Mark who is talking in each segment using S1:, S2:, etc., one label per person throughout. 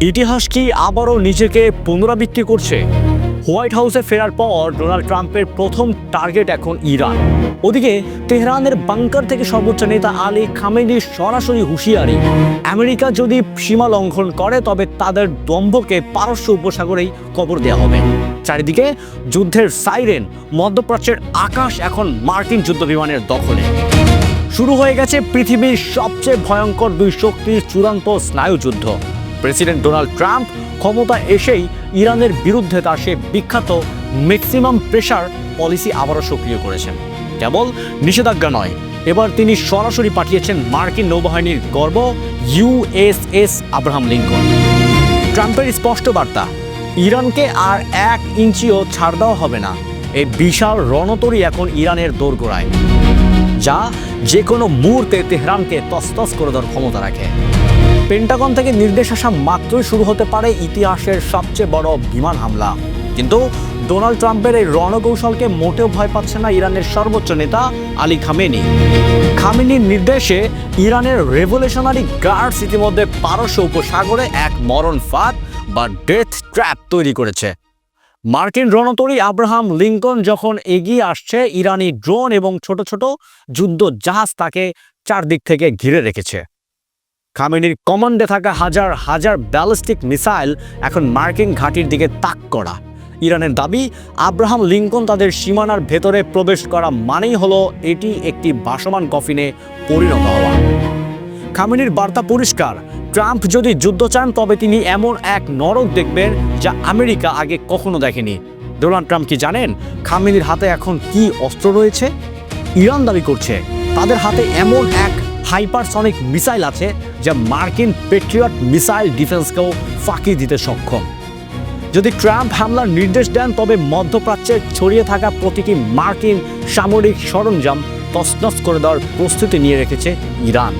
S1: ইতিহাস কি আবারও নিজেকে পুনরাবৃত্তি করছে? হোয়াইট হাউসে ফেরার পর ডোনাল্ড ট্রাম্পের প্রথম টার্গেট এখন ইরান। ওদিকে তেহরানের বাংকার থেকে সর্বোচ্চ নেতা আলী খামেনির সরাসরি হুঁশিয়ারি। আমেরিকা যদি সীমা লঙ্ঘন করে, তবে তাদের দম্ভকে পারস্য উপসাগরেই কবর দেওয়া হবে। চারিদিকে যুদ্ধের সাইরেন, মধ্যপ্রাচ্যের আকাশ এখন মার্কিন যুদ্ধ বিমানের দখলে। শুরু হয়ে গেছে পৃথিবীর সবচেয়ে ভয়ঙ্কর দুই শক্তির চূড়ান্ত স্নায়ুযুদ্ধ। প্রেসিডেন্ট ডোনাল্ড ট্রাম্প ক্ষমতা এসেই ইরানের বিরুদ্ধে তার সে বিখ্যাত ম্যাক্সিমাম প্রেশার পলিসি আবারও সক্রিয় করেছেন। কেবল নিষেধাজ্ঞা নয়, এবার তিনি সরাসরি পাঠিয়েছেন মার্কিন নৌবাহিনীর গর্ব ইউএসএস আব্রাহাম লিঙ্কন। ট্রাম্পের স্পষ্ট বার্তা, ইরানকে আর এক ইঞ্চিও ছাড় দেওয়া হবে না। এই বিশাল রণতরী এখন ইরানের দোরগোড়ায়, যা যে কোনো মুহূর্তে তেহরানকে তসতস করে দেওয়ার ক্ষমতা রাখে। পেন্টাগন থেকে নির্দেশ আসা মাত্রই শুরু হতে পারে ইতিহাসের সবচেয়ে বড় বিমান হামলা। কিন্তু ডোনাল্ড ট্রাম্পের এই রণকৌশলকে মোটেও ভয় পাচ্ছে না ইরানের সর্বোচ্চ নেতা আলী খামেনি। খামেনির নির্দেশে ইরানের রেভলিউশনারি গার্ডস ইতিমধ্যে পারস্য উপসাগরে এক মরণ ফাঁদ বা ডেথ ট্র্যাপ তৈরি করেছে। মার্কিন রণতরী আব্রাহাম লিঙ্কন যখন এগিয়ে আসছে, ইরানি ড্রোন এবং ছোট ছোট যুদ্ধ জাহাজ তাকে চারদিক থেকে ঘিরে রেখেছে। খামেনির কমান্ডে থাকা হাজার হাজার ব্যালিস্টিক মিসাইল এখন মার্কিন ঘাঁটির দিকে তাক করা। ইরানের দাবি, আব্রাহাম লিঙ্কন তাদের সীমানার ভেতরে প্রবেশ করা মানেই হলো এটি একটি ভাসমান কফিনে পরিণত হওয়া। খামেনির বার্তা পরিষ্কার, ট্রাম্প যদি যুদ্ধ চান, তবে তিনি এমন এক নরক দেখবেন যা আমেরিকা আগে কখনো দেখেনি। ডোনাল্ড ট্রাম্প কি জানেন, খামেনির হাতে এখন কি অস্ত্র রয়েছে? ইরান দাবি করছে, তাদের হাতে এমন এক হাইপারসনিক মিসাইল আছে যা মার্কিন পেট্রিয়ট মিসাইল ডিফেন্সকেও ফাঁকি দিতে সক্ষম। যদি ট্রাম্প হামলার নির্দেশ দেন, তবে মধ্যপ্রাচ্যে ছড়িয়ে থাকা প্রতিটি মার্কিন সামরিক সরঞ্জাম তছনছ করে দেওয়ার প্রস্তুতি নিয়ে রেখেছে ইরান।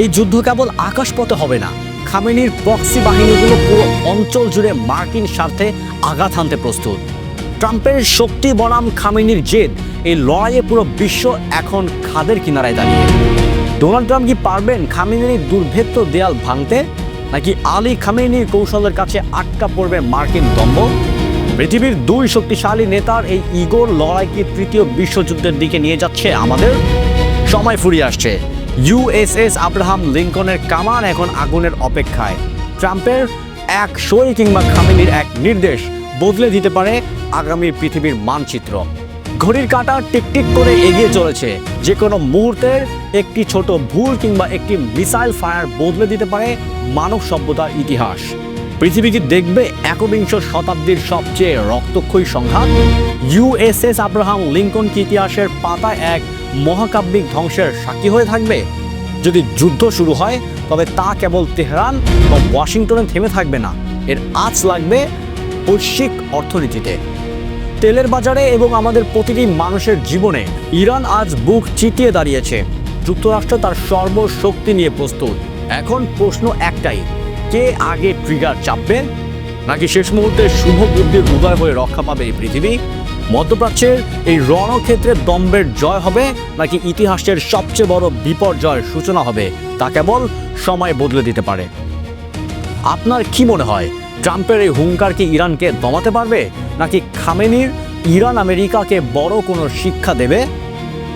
S1: এই যুদ্ধ কেবল আকাশপথে হবে না, খামেনির প্রক্সি বাহিনীগুলো পুরো অঞ্চল জুড়ে মার্কিন স্বার্থে আঘাত হানতে প্রস্তুত। ট্রাম্পের শক্তি বনাম খামেনির জেদ, এই লড়াইয়ে পুরো বিশ্ব এখন খাদের কিনারায় দাঁড়িয়ে। ডোনাল্ড ট্রাম্প কি পারবেন খামেনির দুর্ভেদ্য দেয়াল ভাঙতে? নাকি আলী খামেনির কৌশলের কাছে আটকা পড়বে মার্কিন দম্ভ? পৃথিবীর দুই শক্তিশালী নেতার এই ইগোর লড়াইকে তৃতীয় বিশ্বযুদ্ধের দিকে নিয়ে যাচ্ছে আমাদের? সময় ফুরিয়ে আসছে। ইউএসএস আব্রাহাম লিঙ্কনের কামান এখন আগুনের অপেক্ষায়। ট্রাম্পের এক সই কিংবা খামেনির এক নির্দেশ বদলে দিতে পারে আগামী পৃথিবীর মানচিত্র। ঘড়ির কাঁটা টিকটিক করে এগিয়ে চলেছে। যে কোনো মুহূর্তের একটি ছোট ভুল কিংবা একটি মিসাইল ফায়ার বদলে দিতে পারে মানব সভ্যতার ইতিহাস। পৃথিবী কি দেখবে একবিংশ শতাব্দীর সবচেয়ে রক্তক্ষয়ী সংঘাত? ইউএসএস আব্রাহাম লিঙ্কন কি ইতিহাসের পাতায় এক মহাকাব্যিক ধ্বংসের সাক্ষী হয়ে থাকবে? যদি যুদ্ধ শুরু হয়, তবে তা কেবল তেহরান বা ওয়াশিংটনে থেমে থাকবে না। এর আঁচ লাগবে বৈশ্বিক অর্থনীতিতে। তেলের বাজারে এবং আমাদের প্রতিটি মানুষের জীবনে ইরান আজ বুক চিতিয়ে দাঁড়িয়েছে। যুক্তরাষ্ট্র তার সর্বশক্তি নিয়ে প্রস্তুত। এখন প্রশ্ন একটাই, কে আগে ট্রিগার চাপবে? নাকি শেষ মুহূর্তে শুভ বুদ্ধির উদয় হয়ে রক্ষা পাবে এই পৃথিবী? মধ্যপ্রাচ্যের এই রণক্ষেত্রে দম্বের জয় হবে, নাকি ইতিহাসের সবচেয়ে বড় বিপর্যয়ের সূচনা হবে, তা কেবল সময় বদলে দিতে পারে। আপনার কি মনে হয়, ট্রাম্পের এই হুঙ্কার কি ইরানকে দমাতে পারবে? নাকি খামেনির ইরান আমেরিকাকে বড় কোনো শিক্ষা দেবে?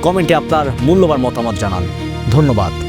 S1: কমেন্টে আপনার মূল্যবান মতামত জানান। ধন্যবাদ।